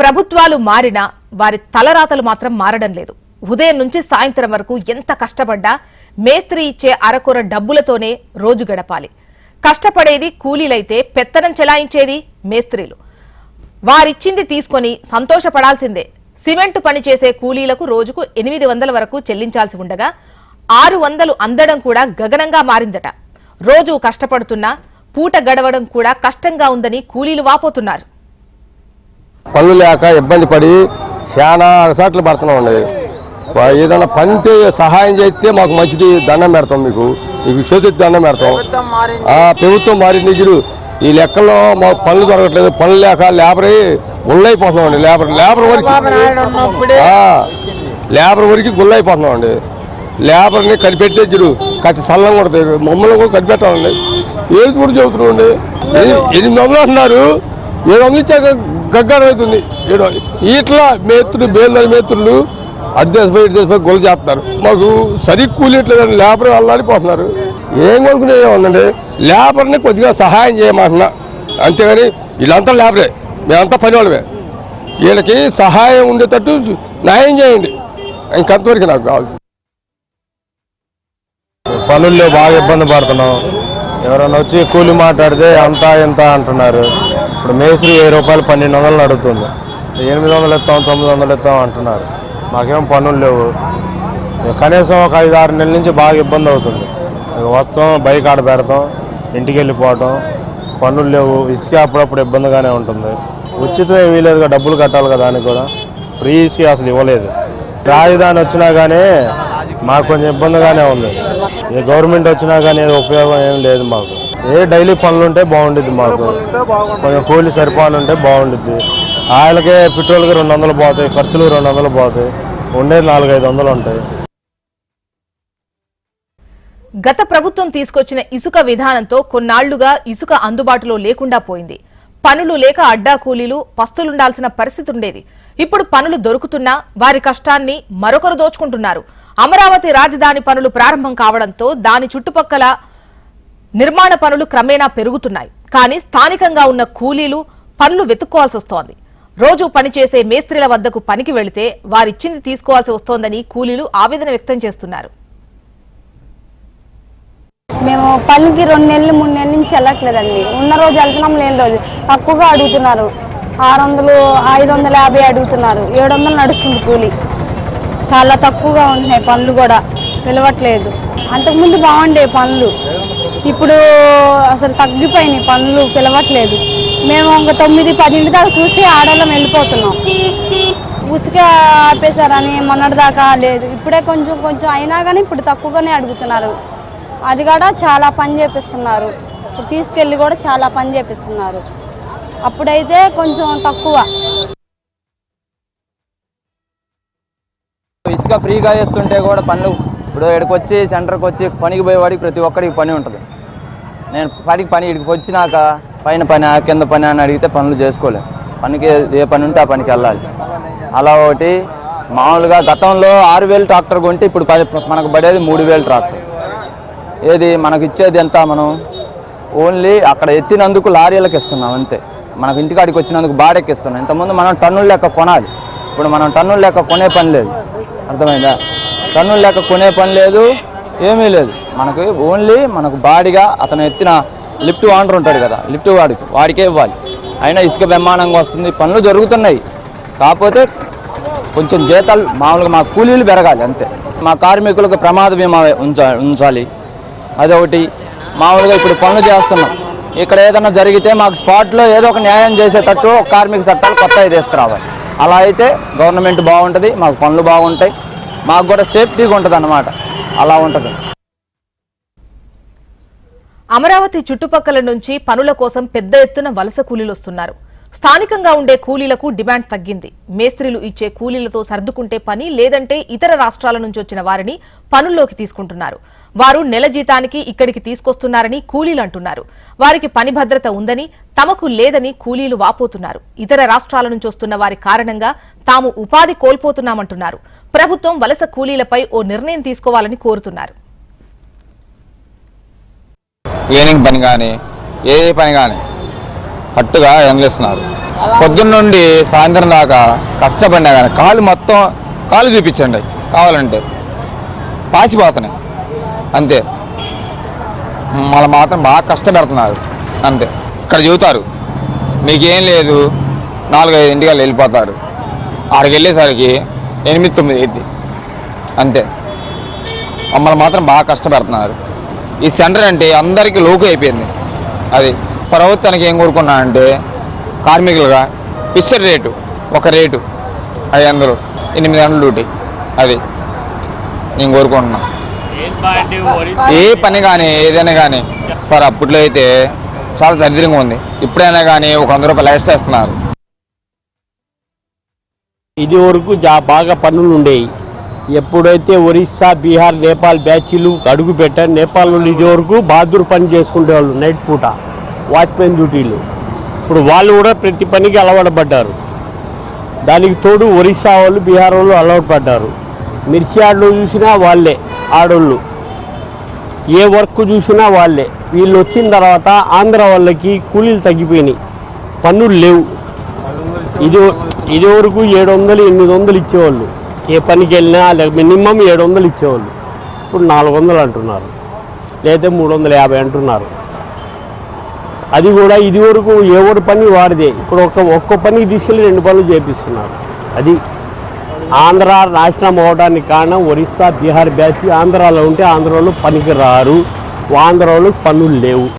ప్రభుత్వాలు మారినా వారి తలరాతలు మాత్రం మారడం లేదు. ఉదయం నుంచి సాయంత్రం వరకు ఎంత కష్టపడ్డా మేస్త్రి ఇచ్చే అరకొర డబ్బులతోనే రోజు గడపాలి. కష్టపడేది కూలీలైతే పెత్తనం చెలాయించేది మేస్త్రీలు. వారిచ్చింది తీసుకొని సంతోషపడాల్సిందే. సిమెంట్ పని చేసే కూలీలకు రోజుకు ఎనిమిది వందల వరకు చెల్లించాల్సి ఉండగా ఆరు వందలు అందడం కూడా గగనంగా మారిందట. రోజు కష్టపడుతున్నా పూట గడవడం కూడా కష్టంగా ఉందని కూలీలు వాపోతున్నారు. పనులు లేక ఇబ్బంది పడి చాలా అగసాట్లు పడుతున్నాం అండి. ఏదైనా పనితే సహాయం చేస్తే మాకు మంచిది దండం పెడతాం మీకు. మీకు చేతి దండం పెడతాం. ఆ, ప్రభుత్వం మారి. నిజులు ఈ లెక్కల్లో మాకు పనులు దొరకట్లేదు. పనులు లేక లేబర్ గుళ్ళైపోతున్నాం అండి. లేబర్ లేబర్ వరకు. లేబర్ వరకు గుళ్ళైపోతున్నాం అండి. లేబర్ని కనిపెడితే జరు కత్తి సల్లం కొడతాయి. మమ్మల్ని కూడా కనిపెట్టాలండి. ఏది కూడా చెబుతున్నాం అండి. ఎని- ఎనిమిది వందలు అంటున్నారు? ఏడు వందలు ఇచ్చాక గగ్గడవుతుంది ఏడో ఇట్లా మేత్రులు బేళ్ళ మేత్రులు అడ్డేసిపోయి ఇడ్డేసిపోయి గొలు చేస్తున్నారు. మాకు సరి కూలిట్లేదని లేబర్ అల్లాడిపోతున్నారు ఏం కొనుక్కునే ఉందండి లేబర్ని కొద్దిగా సహాయం చేయమంటున్నా. అంతేగాని వీళ్ళంతా లేబరే. మేమంతా పని వాళ్ళమే వీళ్ళకి సహాయం ఉండేటట్టు న్యాయం చేయండి. ఇంకంతవరకు నాకు కావాల్సింది. పనుల్లో బాగా ఇబ్బంది పడుతున్నాం. ఎవరైనా వచ్చి కూలి మాట్లాడితే అంతా ఇంత అంటున్నారు. ఇప్పుడు మేస్త్రి వెయ్యి రూపాయలు పన్నెండు వందలు అడుగుతుంది ఎనిమిది వందలు ఇస్తాం తొమ్మిది వందలు ఇస్తాం అంటున్నారు. మాకేం పనులు లేవు. కనీసం ఒక ఐదు ఆరు నెలల నుంచి బాగా ఇబ్బంది అవుతుంది. ఇక వస్తాం బైక్ ఆడ పెడతాం ఇంటికి వెళ్ళిపోవటం పనులు లేవు. ఇసుక అప్పుడప్పుడు ఇబ్బందిగానే ఉంటుంది. ఉచితం ఏమీ లేదుగా డబ్బులు కట్టాలి కదా దానికి కూడా. ఫ్రీ ఇసుక అసలు ఇవ్వలేదు. రాజధాని వచ్చినా కానీ మాకు కొంచెం ఇబ్బందిగానే ఉంది. ఏ గవర్నమెంట్ వచ్చినా కానీ ఉపయోగం ఏం లేదు మాకు. ఏ డైలీ పనులు ఉంటే బాగుండిద్ది మాకు. కొంచెం కూలి సరిపోని ఉంటే బాగుండిద్ది. ఆయనకే పెట్రోల్కి రెండు వందలు పోతాయి ఖర్చులు రెండు వందలు పోతాయి. ఉండేది నాలుగు ఐదు వందలు ఉంటాయి. గత ప్రభుత్వం తీసుకొచ్చిన ఇసుక విధానంతో కొన్నాళ్ళుగా ఇసుక అందుబాటులో లేకుండా పోయింది. పనులు లేక అడ్డా కూలీలు పస్తులుండాల్సిన పరిస్థితి ఉండేది. ఇప్పుడు పనులు దొరుకుతున్నా వారి కష్టాన్ని మరొకరు దోచుకుంటున్నారు. అమరావతి రాజధాని పనులు ప్రారంభం కావడంతో దాని చుట్టుపక్కల నిర్మాణ పనులు క్రమేణా పెరుగుతున్నాయి. కానీ స్థానికంగా ఉన్న కూలీలు పనులు వెతుక్కోవాల్సి వస్తోంది. రోజు పనిచేసే మేస్త్రీల వద్దకు పనికి వెళితే వారిచ్చింది తీసుకోవాల్సి వస్తోందని కూలీలు ఆవేదన వ్యక్తం చేస్తున్నారు. మేము పనికి రెండు నెలలు మూడు నెలల నుంచి వెళ్ళట్లేదండి. ఉన్న రోజు వెళ్తున్నాం లేని రోజు. తక్కువగా అడుగుతున్నారు. ఆరు వందలు ఐదు వందల యాభై అడుగుతున్నారు. ఏడు వందలు నడుస్తుంది కూలి. చాలా తక్కువగా ఉంటున్నాయి పనులు కూడా. పిలవట్లేదు. అంతకుముందు బాగుండే పనులు. ఇప్పుడు అసలు తగ్గిపోయినాయి పనులు పిలవట్లేదు. మేము ఒక తొమ్మిది పదింటి దాకా చూసి ఆడవాళ్ళం వెళ్ళిపోతున్నాం. ఉసుక ఆపేశారని మొన్నటి దాకా లేదు. ఇప్పుడే కొంచెం కొంచెం అయినా కానీ ఇప్పుడు తక్కువగానే అడుగుతున్నారు. అది కూడా చాలా పని చేపిస్తున్నారు. తీసుకెళ్ళి కూడా చాలా పని చేపిస్తున్నారు. అప్పుడైతే కొంచెం తక్కువ. ఇసుక ఫ్రీగా వేస్తుంటే కూడా పనులు ఇప్పుడు ఇక్కడికొచ్చి సెంటర్కి వచ్చి పనికి పోయేవాడికి ప్రతి ఒక్కరికి పని ఉంటుంది. నేను పనికి పని ఇక్కడికి వచ్చినాక పైన పని కింద పని అని అడిగితే పనులు చేసుకోలేము పనికి ఏ పని ఉంటే ఆ పనికి వెళ్ళాలి. అలా ఒకటి మామూలుగా గతంలో ఆరు వేలు ట్రాక్టర్ కొంటే ఇప్పుడు మనకు పడేది మూడు వేలు ట్రాక్టర్. ఏది మనకు ఇచ్చేది ఎంత మనం? ఓన్లీ అక్కడ ఎత్తినందుకు లారీలకు ఇస్తున్నాం అంతే. మనకు ఇంటికాడికి వచ్చినందుకు బాడెక్కిస్తున్నాం. ఇంతకుముందు మనం టన్నులు లెక్క కొనాలి. ఇప్పుడు మనం టన్నులు లెక్క కొనే పని లేదు. అర్థమైందా? టన్నులు లెక్క కొనే పని లేదు ఏమీ లేదు. మనకు ఓన్లీ మనకు బాడీగా అతను ఎత్తిన లిఫ్ట్ ఓనర్ ఉంటాడు కదా లిఫ్ట్ వాడికి వాడికే ఇవ్వాలి. అయినా ఇసుక బ్రహ్మాండంగా వస్తుంది పనులు జరుగుతున్నాయి. కాకపోతే కొంచెం జీతాలు మామూలుగా మా కూలీలు పెరగాలి అంతే. మా కార్మికులకు ప్రమాద బీమా ఉంచాలి. అదొకటి. మామూలుగా ఇప్పుడు పనులు చేస్తున్నాం. ఇక్కడ ఏదైనా జరిగితే మాకు స్పాట్లో ఏదో ఒక న్యాయం చేసేటట్టు కార్మిక చట్టాలు కొత్తవి తీసుకురావాలి. అలా అయితే గవర్నమెంట్ బాగుంటుంది మాకు పనులు బాగుంటాయి మాకు కూడా సేఫ్టీగా ఉంటుంది అన్నమాట. అలా ఉంటుంది. అమరావతి చుట్టుపక్కల నుంచి పనుల కోసం పెద్ద ఎత్తున వలస కూలీలు వస్తున్నారు. స్థానికంగా ఉండే కూలీలకు డిమాండ్ తగ్గింది. మేస్త్రీలు ఇచ్చే కూలీలతో సర్దుకుంటే పని లేదంటే ఇతర రాష్ట్రాల నుంచి వచ్చిన వారిని పనుల్లోకి తీసుకుంటున్నారు. వారు నెల జీతానికి ఇక్కడికి తీసుకొస్తున్నారని కూలీలు అంటున్నారు. వారికి పని భద్రత ఉందని తమకు లేదని కూలీలు వాపోతున్నారు. ఇతర రాష్ట్రాల నుంచి వస్తున్న వారి కారణంగా తాము ఉపాధి కోల్పోతున్నామంటున్నారు. ప్రభుత్వం వలస కూలీలపై ఓ నిర్ణయం తీసుకోవాలని కోరుతున్నారు. క్లీనింగ్ పని కానీ ఏ పని కానీ అట్టుగా ఎంగలిస్తున్నారు. పొద్దున్న నుండి సాయంత్రం దాకా కష్టపడినా కానీ కాలు మొత్తం కాలు చూపించండి కావాలంటే. పాసిపోతున్నాయి అంతే. మళ్ళీ మాత్రం బాగా కష్టపెడుతున్నారు. అంతే. ఇక్కడ చూతారు. మీకేం లేదు. నాలుగైదు ఇంటికి వెళ్ళిపోతారు. ఆడికి వెళ్ళేసరికి ఎనిమిది తొమ్మిది అయింది అంతే. మమ్మల్ని మాత్రం బాగా కష్టపెడుతున్నారు. ఈ సెంటర్ అంటే అందరికీ లోకు అయిపోయింది. అది ప్రభుత్వానికి ఏం కోరుకున్నా అంటే కార్మికులుగా ఫిక్స్డ్ రేటు ఒక రేటు ఐదు వందలు ఎనిమిది వందల డ్యూటీ. అది నేను కోరుకుంటున్నా. ఏ పని కానీ ఏదైనా కానీ సార్ అప్పట్లో అయితే చాలా దరిద్రంగా ఉంది. ఇప్పుడైనా కానీ ఒక వంద రూపాయలు ఎక్స్ట్రా ఇస్తున్నారు. ఇది వరకు బాగా పనులు ఉండేవి ఎప్పుడైతే ఒరిస్సా బీహార్ నేపాల్ బ్యాచీలు అడుగు పెట్టారు నేపాల్ నుండి ఇది వరకు బహాదూర్ పని చేసుకునే వాళ్ళు నైట్ పూట. వాచ్మెన్ డ్యూటీలు. ఇప్పుడు వాళ్ళు కూడా ప్రతి పనికి అలవాటుపడ్డారు. దానికి తోడు ఒరిస్సా వాళ్ళు బీహార్ వాళ్ళు అలవాటు పడ్డారు మిర్చి ఆడలో చూసినా వాళ్ళే ఆడోళ్ళు. ఏ వర్క్ చూసినా వాళ్ళే. వీళ్ళు వచ్చిన తర్వాత ఆంధ్ర వాళ్ళకి కూలీలు తగ్గిపోయినాయి. పన్నులు లేవు. ఇది ఇది వరకు ఏడు వందలు ఎనిమిది వందలు ఇచ్చేవాళ్ళు. ఏ పనికి వెళ్ళినా లేక మినిమం ఏడు వందలు ఇచ్చేవాళ్ళు. ఇప్పుడు నాలుగు వందలు అంటున్నారు. లేదా మూడు వందల యాభై అంటున్నారు. అది కూడా ఇది వరకు ఎవరి పని వాడిదే ఇప్పుడు ఒక ఒక్క పని తీసుకెళ్ళి రెండు పనులు చేపిస్తున్నారు. అది ఆంధ్ర నాశనం అవడానికి కారణం ఒరిస్సా బీహార్ బ్యాచ్ ఆంధ్రాలో ఉంటే ఆంధ్రాలో పనికి రారు. ఆంధ్రాలో పనులు లేవు.